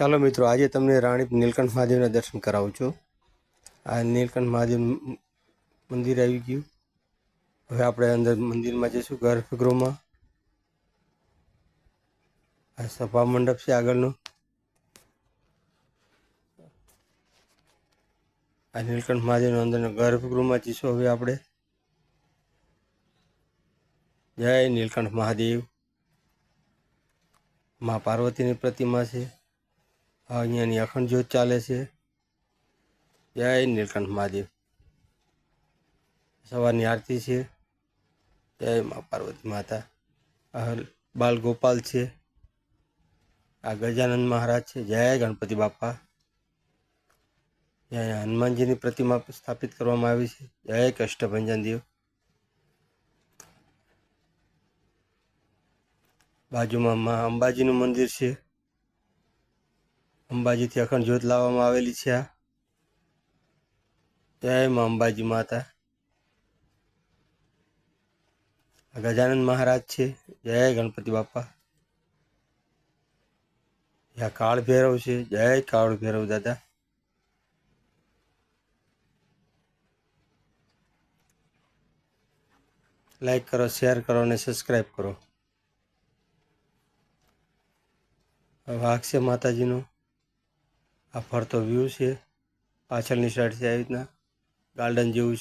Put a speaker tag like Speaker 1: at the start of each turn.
Speaker 1: ચાલો મિત્રો, આજે તમને રાણી નીલકંઠ મહાદેવના દર્શન કરાવું છું. આ નીલકંઠ મહાદેવ મંદિર આવી ગયું. હવે આપણે અંદર મંદિરમાં જઈશું, ગર્ભગૃહમાં. આ સભા મંડપ છે આગળનું. આ નીલકંઠ મહાદેવના અંદરના ગર્ભગૃહમાં જઈશું હવે આપણે. જય નીલકંઠ મહાદેવ. મા પાર્વતીની પ્રતિમા છે. અહીંયાની અખંડ જ્યોત ચાલે છે. જય નીલકંઠ મહાદેવ. સવારની આરતી છે. જય મા પાર્વતી માતા. બાલ ગોપાલ છે. આ ગજાનંદ મહારાજ છે. જય ગણપતિ બાપા. અહીંયા હનુમાનજીની પ્રતિમા સ્થાપિત કરવામાં આવી છે. જય કષ્ટભંજન દેવ. બાજુમાં મા અંબાજીનું મંદિર છે. અંબાજીથી અખંડ જ્યોત લાવવામાં આવેલી છે આ. જય મા અંબાજી માતા. ગજાનંદ મહારાજ છે. જય ગણપતિ બાપા. આ કાળ ભૈરવ છે. જય કાળ ભૈરવ દાદા. લાઈક કરો, શેર કરો અને સબસ્ક્રાઈબ કરો. વાઘ છે માતાજીનો. આ ફરતો વ્યૂ છે. પાછળની સાઈડ છે આવી રીતના. ગાર્ડન જેવું છે.